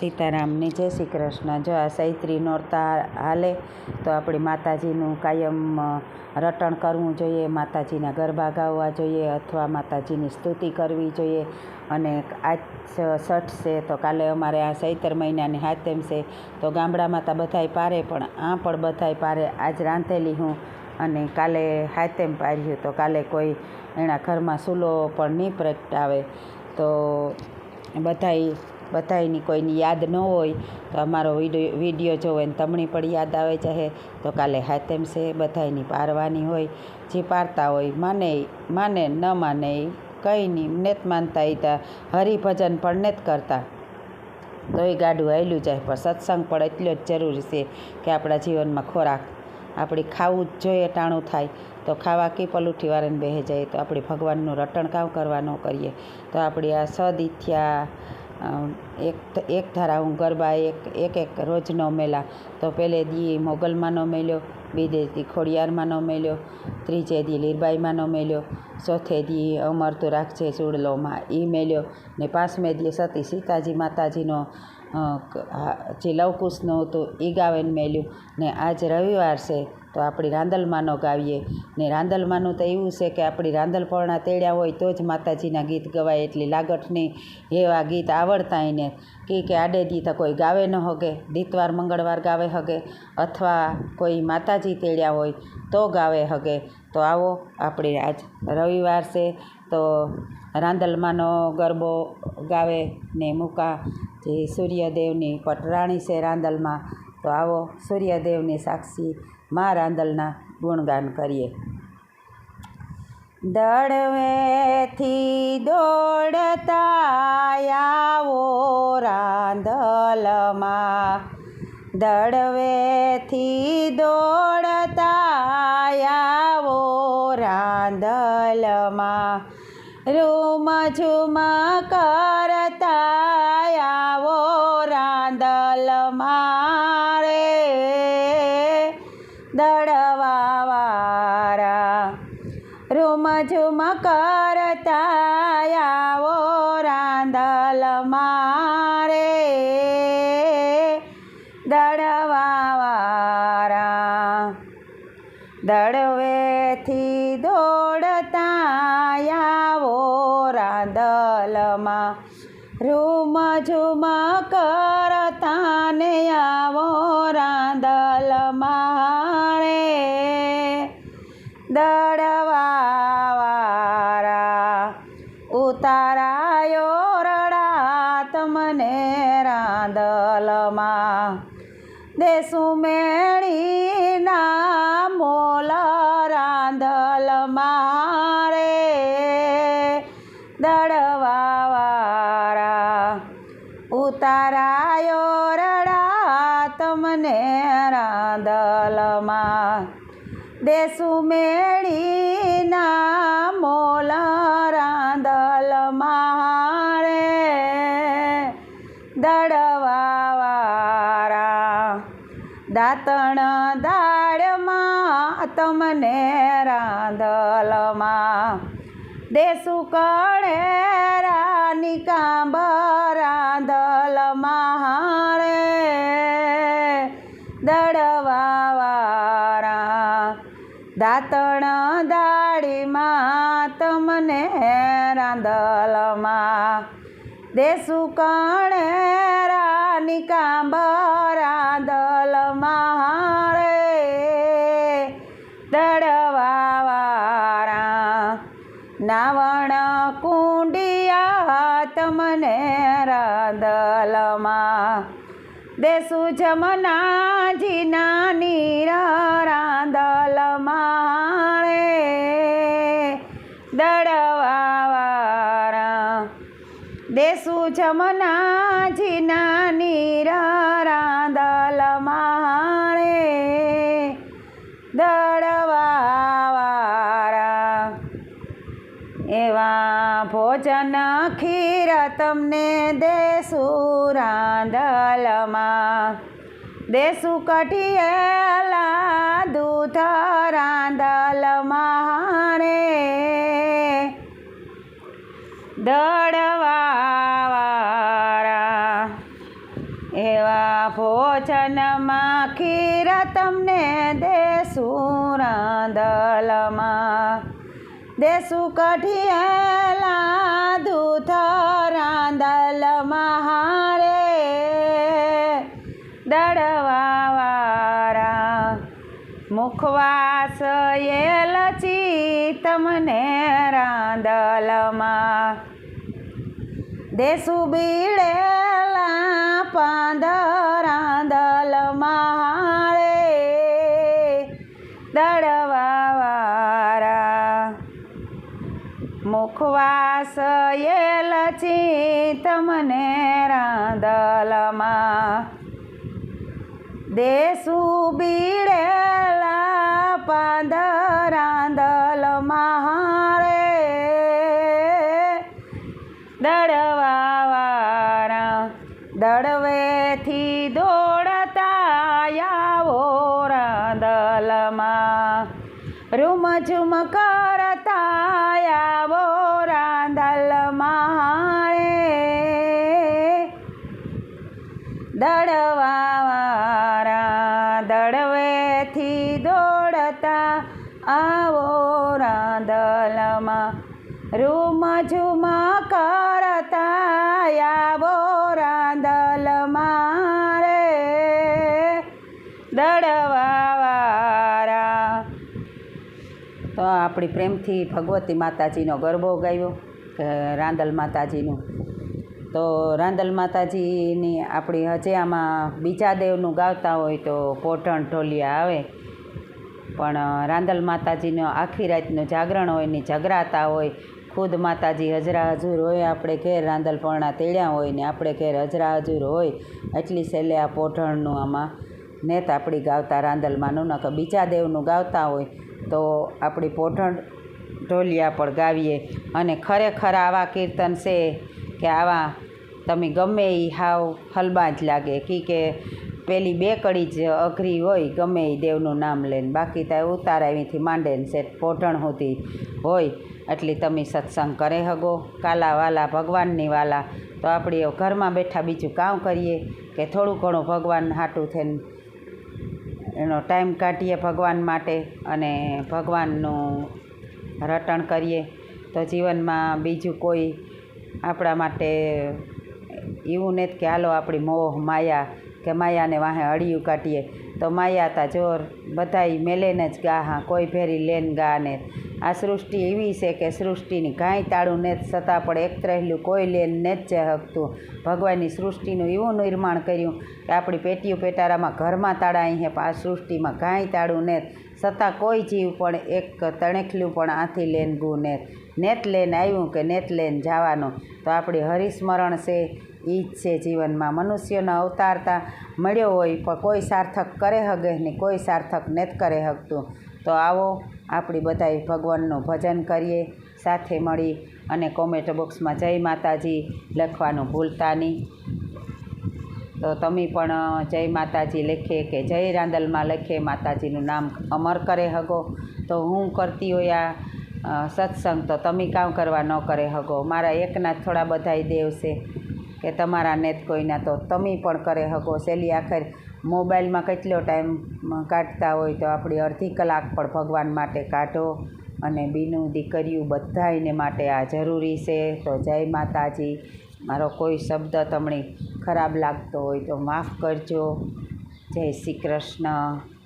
સીતારામને જય શ્રી કૃષ્ણ. જો આ સૈત્રી નોરતા હાલે, તો આપણી માતાજીનું કાયમ રટણ કરવું જોઈએ, માતાજીના ગરબા ગાવા જોઈએ, અથવા માતાજીની સ્તુતિ કરવી જોઈએ. અને આજ છઠ છે, તો કાલે અમારે આ સૈતર મહિનાની હાથેમ છે. તો ગામડામાં તો બધાય પારે, પણ આ પણ બધાય પારે. આજ રાંધેલી હું અને કાલે હાથેમ પાર્યું. તો કાલે કોઈ એના ઘરમાં સૂલો પણ નહીં પ્રગટાવે. તો બધાય બધાયની કોઈની યાદ ન હોય, તો અમારો વીડિયો વીડિયો જોવે ને તમને પણ યાદ આવે જાહે. તો કાલે હાથેમ છે, બધાયની પારવાની હોય. જે પારતા હોય, માને માને, ન માને કંઈ નહીં નેત માનતા એ હરિભજન પણ નેત કરતા. તોય ગાડું હાલ્યું જાય, પણ સત્સંગ પણ એટલો જ જરૂરી છે કે આપણા જીવનમાં ખોરાક, આપણે ખાવું જ જોઈએ ટાણું થાય. તો ખાવા કી પલુઠી વાળાને બેહી જાય, તો આપણે ભગવાનનું રટણકાવ કરવાનો કરીએ. તો આપણી આ સદિથ્યા એક એક ધારા હું ગરબા, એક એક એક રોજનો મેલા. તો પહેલે દી મોગલમાંનો મેલ્યો, બીજે દી ખોડિયારમાંનો મેલ્યો, ત્રીજે દી લીરબાઈમાંનો મેલ્યો, ચોથે દી અમરતું રાખજે ચૂડલોમાં એ મેલ્યો. ને પાંચમે દી સતી સીતાજી માતાજીનો જે લવકુશનું હતું એ ગાવેન મેલ્યું. ને આજ રવિવાર છે તો આપણી રાંદલમાંનો ગાવીએ. ને રાંદલમાંનું તો એવું છે કે આપણી રાંદલપણા તેડ્યા હોય તો જ માતાજીના ગીત ગવાય એટલી લાગટની એવા ગીત આવડતા એને. કે કે આડે દી તો કોઈ ગાવે ન હગે, દીતવાર મંગળવાર ગાવે હગે, અથવા કોઈ માતાજી તેડ્યા હોય તો ગાવે હગે. તો આવો આપણે આજ રવિવાર છે, તો રાંદલમાંનો ગરબો ગાવે ને મૂકા. જે સૂર્યદેવની પટરાણી છે રાંદલમાં, તો આવો સૂર્યદેવની સાક્ષી મા રાંદલના ગુણગાન કરીએ. દળવેથી દોડતા આવો રાંદલમાં દળવેથી દોડતા આવો રાંદલમાં રૂમ ઝુમ કરતા આવો રાંદલમાં દળવાવાળા દળવેથી દોડતા આવો રાંદલમાં. રૂમ ઝુમ કરતા ને આવો રાંદલ રે. દળવાવાળા ઉતારાયો રડા તમને રાંદલમાં. દેશું મેળીના મોલ રાંધલ મારે દળવાવાળા ઉતારાયો રડા તમને રાંધલમાં દેશું મેળીના દેશું કણે રાની કાંબ રાંદલ દડવાવારા દાતણ દાડીમાં તમને રાંદલમાં દેસુ કણે રાની કાંબ રાંદલ રાંદલમાં દેશું જમનાજીના નીર દલમાં રે. દળવાવાળા દેશું જમનાજીના નીર રાંદલ મારે દળવાવાળા એવા ભોજન ખીર તમને દેશું રાંદલમાં દેશું કઠિયેલા દૂધ રાંધલમાં રે દળવાવાળા એવા ભોજનમાં ખીર તમને દેશું રાંદલમાં દેશું કઠિયેલા દૂધ હારે દળવાવાળા મુખવાસ એ લચી તમને રાંદલમાં. દેસુ બીડેલા પાંદ માળે એ લચી તમને રાંદલમાં દેસુ બીડેલા પાંદરાંદલ હારે. દડવાવારા દડવેથી દોડતા રાંદલમાં રૂમ ઝુમ દળવાવાળા દળવેથી દોડતા આવો રાંદલમાં રૂમ ઝુમા કરતા આવો રાંદલમાં રે. દળવાવાળા તો આપણી પ્રેમથી ભગવતી માતાજીનો ગરબો ગાયો રાંદલ માતાજીનું. તો રાંદલ માતાજીની આપણી હજે આમાં બીજા દેવનું ગાવતા હોય તો પોટણ ઢોલિયા આવે. પણ રાંદલ માતાજીનો આખી રાતનું જાગરણ હોય ને જગરાતા હોય. ખુદ માતાજી હજરા હજુર હોય, આપણે ઘેર રાંદલપણા તેડ્યા હોય ને આપણે ઘેર હજરા હજુર હોય. એટલી છેલ્લે આ પોઢણનું આમાં નેત આપણી ગાવતા રાંદલમાંનું, ન બીજા દેવનું ગાવતા હોય. તો આપણી પોઢણ ઢોલિયા પણ ગાવીએ. અને ખરેખર આવા કીર્તન છે કે આવા તમે ગમે એ હાવ હલબા જ લાગે. કી કે પેલી બે કડી જ અઘરી હોય, ગમે એ દેવનું નામ લઈને. બાકી તો ઉતાર અહીંથી માંડે ને સેટ પોઢણ સુધી હોય. એટલી તમે સત્સંગ કરે હગો. કાલા વાલા ભગવાનની વાલા. તો આપણે ઘરમાં બેઠા બીજું કામ કરીએ કે થોડું ઘણું ભગવાન હાટું થઈને એનો ટાઈમ કાઢીએ ભગવાન માટે અને ભગવાનનું રટણ કરીએ. તો જીવનમાં બીજું કોઈ આપણા માટે એવું નથી કે હાલો આપણી મોહ માયા કે માયાને વાહે અડિયું કાઢીએ. તો માયા તા જોર, બધાય મેલેને જ ગા હા, કોઈ ફેરી લેન ગા ને. આ સૃષ્ટિ એવી છે કે સૃષ્ટિની કાંઈ તાળું ને છતાં પણ એક રહેલું કોઈ લેન ને જ છે હકતું. ભગવાનની સૃષ્ટિનું એવું નિર્માણ કર્યું કે આપણી પેટીઓ પેટારામાં ઘરમાં તાળા અહીં આ સૃષ્ટિમાં કાંઈ તાળું ને છતાં કોઈ જીવ પણ એક, તણેખલું પણ આથી લેન ગું ને નેત લેન આવ્યું કે નેતલેન જવાનું? તો આપણી હરિસ્મરણ છે એ જ છે જીવનમાં. મનુષ્યનો અવતારતા મળ્યો હોય, પણ કોઈ સાર્થક કરે હગે ને કોઈ સાર્થક નેત કરે હકતું તો આવો આપણી બધાય ભગવાનનું ભજન કરીએ, સાથે મળી અને કોમેન્ટ બોક્સમાં જય માતાજી લખવાનું ભૂલતા નહીં. તો તમે પણ જય માતાજી લખીએ કે જય રાંદલમાં લખીએ માતાજીનું નામ અમર કરે હગો. તો હું કરતી હોય આ સત્સંગ તો તમે કામ કરવા ન કરે હગો. મારા એકના થોડા બધાય દેવ છે કે તમારા નેત કોઈના તો તમે પણ કરે હગો. સહેલી આખર મોબાઈલમાં કેટલો ટાઈમ કાઢતા હોય તો આપણી અડધી કલાક પણ ભગવાન માટે કાઢો અને બીનું દીકરીયું બધાયને માટે આ જરૂરી છે. તો જય માતાજી. મારો કોઈ શબ્દ તમને ખરાબ લાગતો હોય તો માફ કરજો. જય શ્રી કૃષ્ણ.